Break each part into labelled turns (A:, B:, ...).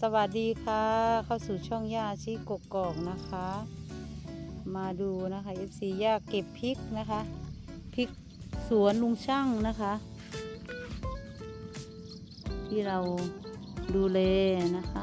A: สวัสดีค่ะ เข้าสู่ช่องย่าชีกกอกนะคะ มาดูนะคะ FC ย่าเก็บพริกนะคะพริกสวนลุงช่างนะคะ ที่เราดูแลนะคะ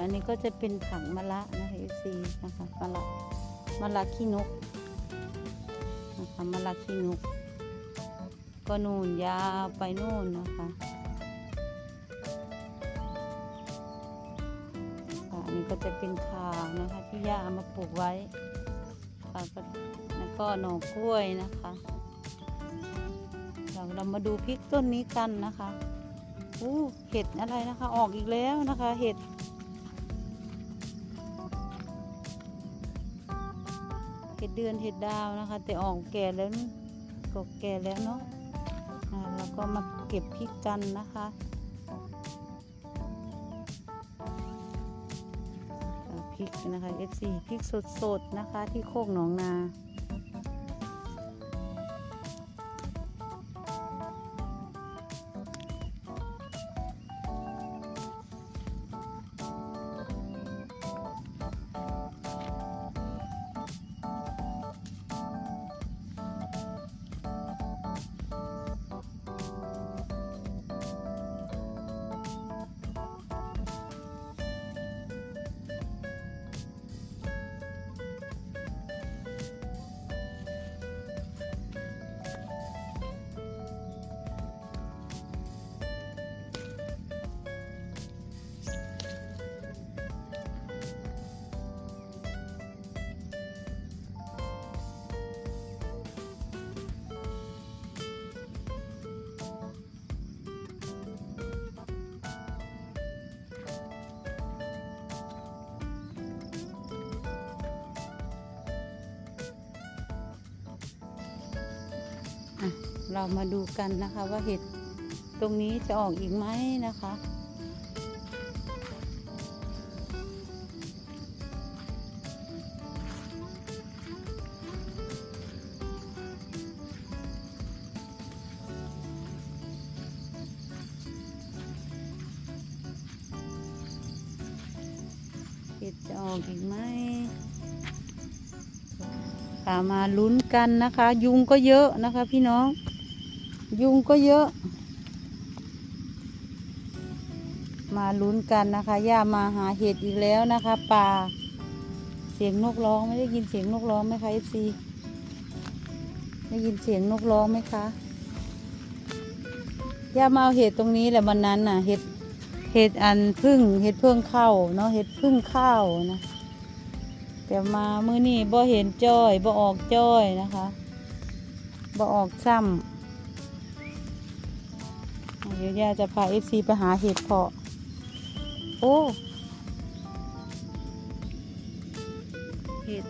A: อันนี้ก็จะเป็นถังมะละนะคะ FC นะคะมะละมะละขี้นกนะคะมะละขี้นก ก็นู่นยาวไปนู่นนะคะอันนี้ก็จะเป็นคานะคะที่ย่าเอามาปลูกไว้ค่ะก็แล้วก็หน่อกล้วยนะคะเราเรามาดูพริกต้นนี้กันนะคะอู้เห็ดอะไรนะคะ ออกอีกแล้วนะคะ เห็ด เดือนเห็ดดาวนะคะ แต่ออกแก่แล้วก็แก่แล้วเนาะแล้วก็มาเก็บพริกกันนะคะพริกนะคะ FC พริกสดๆนะคะที่โคกหนองนา เรามาดูกันนะคะว่าเห็ดตรงนี้จะออกอีกไหมนะคะ เห็ดจะออกอีกไหมค่ะมาลุ้นกันนะคะ ยุงก็เยอะนะคะพี่น้อง ยุงก็เยอะ มาลุ้นกันนะคะ ย่ามาหาเห็ดอีกแล้วนะคะป่าเสียงนกร้องไม่ได้ยินเสียงนกร้องไหมคะเอฟซีได้ยินเสียงนกร้องไหมคะย่ามาเอาเห็ดตรงนี้แหละวันนั้นน่ะเห็ดเห็ดอันพึ่งเห็ดเพิ่งเข้าเนาะเห็ดพึ่งข้าวนะแต่มามื้อนี้บ่เห็นจ้อยบ่ออกจ้อยนะคะบ่ออกซ้ำ เดี๋ยวย่าจะพาเอฟซีไปหาเห็ดเพาะ โอ้ เห็ด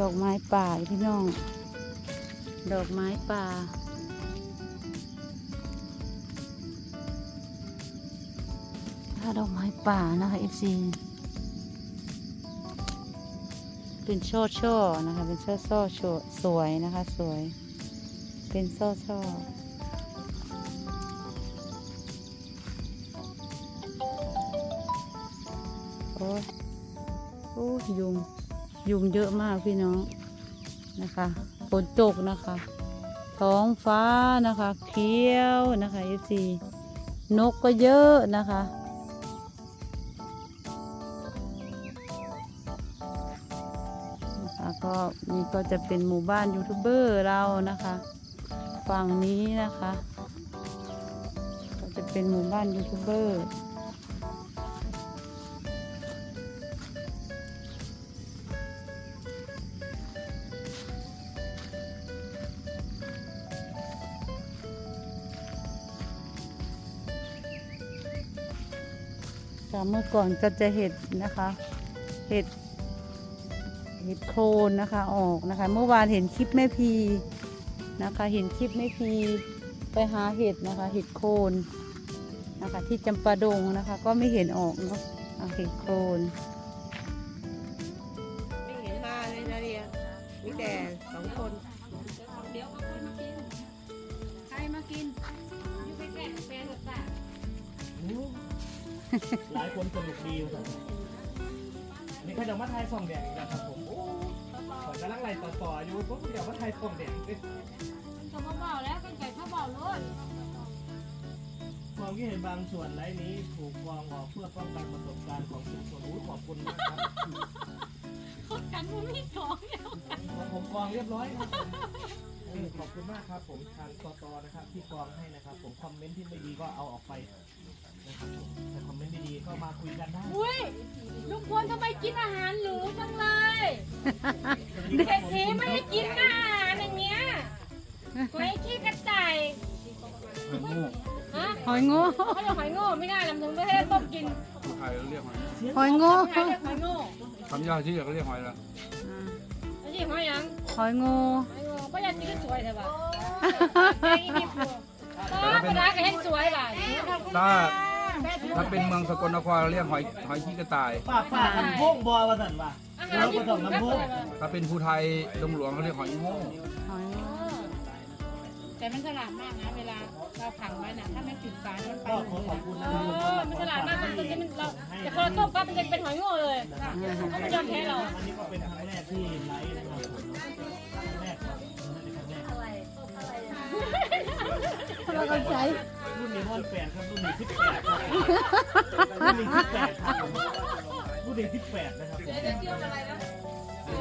A: ดอกไม้ป่าพี่น้อง ดอกไม้ป่า ถ้าดอกไม้ป่านะคะเอฟซีเป็นช่อช่อนะคะ เป็นช่อช่อสวยนะคะ สวย เป็นช่อช่อโอ้โอ้ยยุง ยุงเยอะมากพี่น้องนะคะฝนตกนะคะท้องฟ้านะคะเขียวนะคะเอฟซีนกก็เยอะนะคะ นะคะก็นี่ก็จะเป็นหมู่บ้านยูทูบเบอร์เรานะคะ ฝั่งนี้นะคะ ก็จะเป็นหมู่บ้านยูทูบเบอร์ ค่ะเมื่อก่อนก็จะเห็ดนะคะ เห็ดเห็ดโคนนะคะออกนะคะ เมื่อวานเห็นคลิปแม่พีนะคะ เห็นคลิปแม่พีไปหาเห็ดนะคะ เห็ดโคนนะคะ ที่จำปาดงนะคะ ก็ไม่เห็นออกเนาะอะเห็ดโคน
B: ไม่เห็นมาเลยนะเรียมีแต่สองคน
C: เดี๋ยวเอาคนมากินใครมากินอยู่ไปแกล้งแฟนหรือเปล่า
D: หลายคนสนุกดีครับนี่ขาจะมาไทยส่องแดงอีกแล้วครับผมโอ้ผมกำลังไล่ต่อต่ออยู่ผมเดี๋ยวมาไทยส่องแดงเอ้ย
C: เขามาบอแล้วกันไก่เขาบอกเลย
D: ความคิดเห็นบางส่วนไลน์นี้ถูกวางออกเพื่อป้องกันประสบการณ์ของชุมชนอู้ขอบคุณมากครับ
C: คนกันมันไม่ของเนี่ย
D: ของผมกองเรียบร้อยครับขอบคุณมากครับผมทางตตนะครับที่กองให้นะครับ ผมคอมเมนต์ที่ไม่ดีก็เอาออกไป มนต์ดีๆก็มาคุยกันได้
C: อุ้ยลุงพลทำไมกินอาหารหรูจังเลยเศรษฐีไม่ให้กินอาหารอย่างเงี้ยหอยขี้กระต่ายฮะ
A: หอยโง่
C: เขาเรียกหอยโง่ไม่ได้ลำนึงไม่ให้ต้มกิน
E: ไทยเรียกหอย
A: หอยโง่
C: ใครเรียกหอยโง่
E: คำยาที่เขาเรียกหอยละ
A: อ่า
C: แล้วนี่หอยหยัง
A: หอยโง่
C: หอยโง่ก็อยากกินก็สวยแต่ว่าแกงอีนี่พวกป้าปลาร้าก็ให้สวยบ่ะ
E: ถ้า ถ้าเป็นเมืองสกลนครเรียกหอยหอยขี้กระต่าย
D: ป้าป้าลำโพงบอว่าสันว่า
C: อาหา
D: เรา
C: ร
D: ผ
C: ญี่
D: ส
C: ปุ่
D: ม
C: นก็
D: ลำโพ
C: ส
D: ง
C: วย
E: ถ้าเป็นภูไทยดงหลวงเขาเรียกหอยโง่
A: หอยโง่
C: แต่มันฉลาดมากนะเวลาเราขังไว้น่ะถ้าไม่ปิดฝามันไป
D: ก็ขอขอบคุณ
C: เอ
D: นะครับ
C: อมันฉลาดมากมันตัวนี้มันเราแต่พอเราต้มปั๊บมันจะเป็นหอยโง่เลยเขาไม่ยอมแพ้เรา
D: อันนี้ก็เป็นครั้งแรกที่ไลฟ์นะครับผมครั้งแรกครับน่าจะครั้งแรก
A: เราก็ใช้
D: รุ่นนี้รุ่นแปดครับรุ่นนี้สิบแปดครับรุ่นนี้สิบแปดครับผมรุ่นนี้สิบแปดนะครับ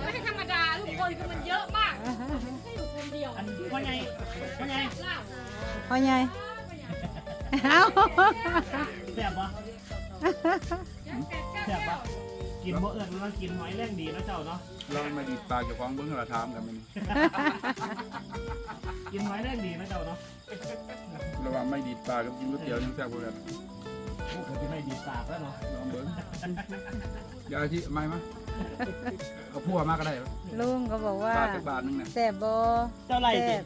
C: ไม่ใช่ธรรมดาทุกคนคือมันเยอะมากให้อยู่คนเดียว
D: อันว่าไงว่าไง
C: ล่า
A: หอยใหญ่เอ้า
D: แซ่บปะแซ่บปะกินบ่เอิญมันกินหอยแรงดีนะเจ้าเนาะ
E: เราไม่ดีดปากเจ้าของเบิ้งเราถามกันมัน
D: กินหอยแรงดีนะเจ้าเนาะ
E: ระหว่างไม่ดีดปากกับกินก๋วยเตี๋ยวยังแซ่บกว่ากัน
D: โอ้เคยที่ไม่ดีปากแล้วเนาะ
E: ลองเบิ้งยาที่ไม่มะเอาพั่วมากก็ได้ปะ
A: ลุงก็บอกว่า
E: บาทไปบาทนึงเนี่ย
A: แสบบอ
D: เจ้าไร
A: แส
D: ติ
A: บ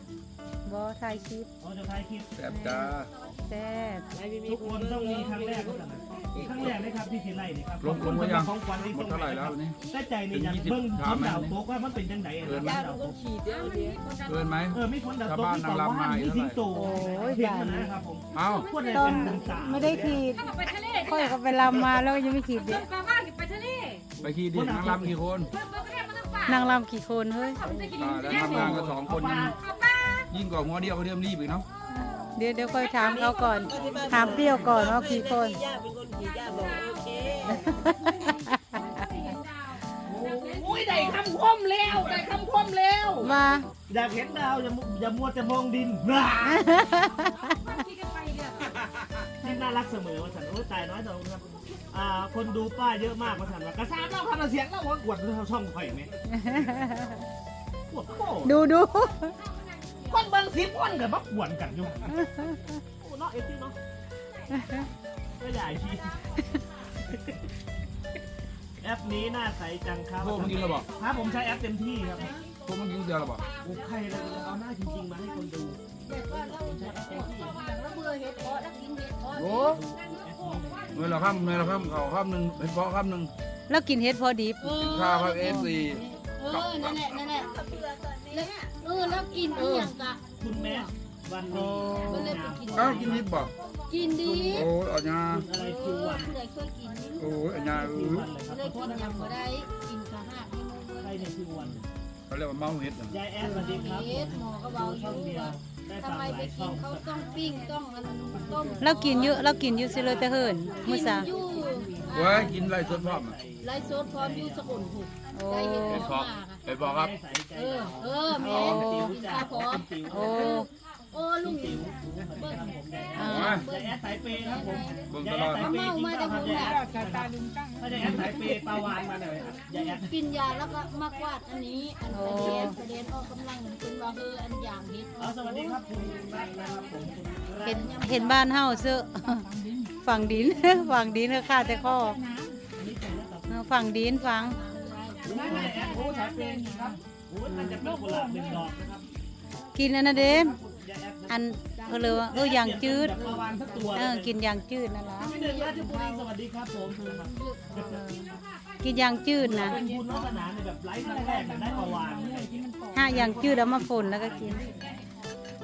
A: บอถ่ายคลิป
D: เขาจะถ่ายคลิป
E: แซ่บจ้า
A: แสบ
D: ทุกคนต้องมีครั้งแรกเหมือนกันนะ ครั้งแรกนะครับที่ทีไรนี่ครับ
E: ลงลงไว้ยัง
D: ของขวัญที่
E: หม
D: ส่
E: ด
D: ง
E: เท่าไหร่แล้ว
D: ให้
E: นี่
D: แต่ใจนี่อยากเบิ่งคนดาวโต๊กว่ามันเป็นจังได
E: เกินไหม
D: ดาวโต๊ก
E: เกินไหม
D: เออมีคนดาว
E: ชาว
D: โต๊ก
E: บ้าน
D: ที่
E: นา
D: ต่อง
E: รำ
D: ว่า
E: มา
D: มี
E: อีก
D: สิงโต
E: เท่าไหร่
D: เห็นมันนะครับผม
E: เอ้า
D: พวกนี้
A: ต้
D: เป็นนหนึ่งสาว
A: ไม่ได้ขีด
C: ถ้าเราไปทะเล
A: ค่อยก็ไปลำมาแล้วยังไม่ขีด
C: เดิ
A: เด็
C: นปลาบ้านไปทะเล
E: ไปขี้ดินนางรำกี่คน
C: เดินไปทะเลมันต้องป่านา
A: งรำกี่คนเฮ้ย
C: เขาจะกิน
E: อ่าแล้วทำงานกันสองคนยิ่ง
C: ข้าวปลา
E: ยิ่งกว่าหัวเดียวก็เริ่มรีบอีกเนาะ
A: เดี๋ยวเดี๋ยวค่อยถามเขาก่อน ถามเปรี้ยวก่อนว่ากี่คน
B: ย่าเป็นคนขี่ย่าบอกโอเค
D: โอ้ยได้คำคมแล้วได้คำคมแล้ว
A: มา
D: อยากเห็นดาวอย่ามัวอย่ามัวแต่มองดินน่า
C: กินกันไปเดี๋ยว
D: นี่น่ารักเสมอว่าสันโอ้ยตายน้อยแต่ว่าครับอ่าคนดูป้าเยอะมากว่าสันว่ากระซ่าเล่าพันเสียงเล่าว่ากวดเราช่องไข่ไหมปวดโคตร
A: ดูดู
D: คนบางสิบคนกับบักหวนกันอยู่โอ้เนาะเอฟซีเนาะไม่ได้ทีแอปนี้น่าใสจังครับ
E: โทรมากินแล้วบอก
D: ครับผมใช้แอปเต็มที่ครับ
E: โทรมากินเดียวแล้วบอก
D: โอ้ใครเลยเอาหน้าจริงๆมาให้คนดูผมใช้แอปเต็มที่
F: แล้วเบื่อเห็ดเพาะแล้วกินเห็ดเพาะ
E: โอ้เมื่อเราข้ามเมื่อเราข้ามเขาข้ามหนึ่งเป็นเพราะข้ามหนึ่ง
A: แล้วกินเฮ็ดพอดี
E: ข้าวครับเอฟซี
F: เออนั่นแหละนั่นแหละ แล้วเออแล้วกินอีหยังกะ
D: คุณแม่วัน
A: โอ้
D: นี้
F: ก็เลยไปกิน
E: อ้าวกินนิดบอก
F: กินดี
E: โอ้ยอัญญา
D: คุณอะไรคิววัน
F: เคยเคยกิน
E: โอ้ยอัญญาเอ
D: คิว
E: อ
D: วันเลยครับ
F: เล
D: ขอยโท
F: กิ
D: ษ
F: น
D: นะค
F: ยั
D: รับ
F: งบ่ได้กินกะห้าที่มือ
D: ใครเนี่ยคิววัน
E: เขาเรียกว่าเมาเห็ดนะ
D: ยายแอนสวัสดีครับ
F: เฮ็ดหมอก็เบาอ
D: ช่อง
F: ยู่
D: เดียว
F: ว่า
D: ได้
F: ทำ
D: ฟัง
F: ไม
D: ห
F: ไป
D: ลาย
F: กิ
D: ช่อนง
F: เขาต้องปิ้งต้องอันต้ม
A: เรากินเยอะเรากินอยู่สิเลยแต่เฮินมื้อสา
F: อยู่
E: เว้ยกินไรสดพร้อมอะ
F: ไล่โซดพร้อมอยู่สกุลผูก
A: โอ้
F: ได้เห็ด
E: ไป
F: เพาะ
E: บอก
F: มากอะ
E: ไปบอกครับ
D: ไม่ใส่ใจ
F: เออเออแม่กินข้าวพร้อม
A: โอ้
F: โอ้ลุง
D: ติ๋วเบิ้ลครับผม
A: อ่า
E: มา
D: จะแอดสายเปย์ครับผม
E: เบิ่งตลอดนะ
F: เมามาจากคุณแหละ
D: ถ้าจะแอดสายเปย์ปลาวานมาหน่อยครับอย่าแอด
F: กินยาแล้วก็มากวาดอันนี้ อันประเดนประเดนออกกำลังเป็นว่าเอออันอย่างเฮ็ด
D: เอาสวัสดีครับคุณรักนะครับผมคุณรัก
A: เห็นเห็นบ้านเฮาเสื้อฝั่งดิน ฝั่งดินก็ค่าแต่ข้อเออฝั่งดินฟัง
D: นั่นแหละแอดโอ้ชายเปย์ครับโอ้มันจะเป็นกุหลาบเป็นดอกนะครับ
A: กินอันนั้นเด้ม
D: อัน
A: เออเลยว่าเอออย่างจืด
D: ปลาวานสักตัว
A: เออกินอย่างจืดนั่นล่ะ
D: พี่หนึ่งราชบุรีสวัสดีครับผม
A: กินอย่างจืดนะ
D: เป็นบุญวาสนาในแบบไลฟ์ครั้งแรกได้ปลาวาน
A: ห้าอย่างจืดแล้วมาฝนแล้วก็กิน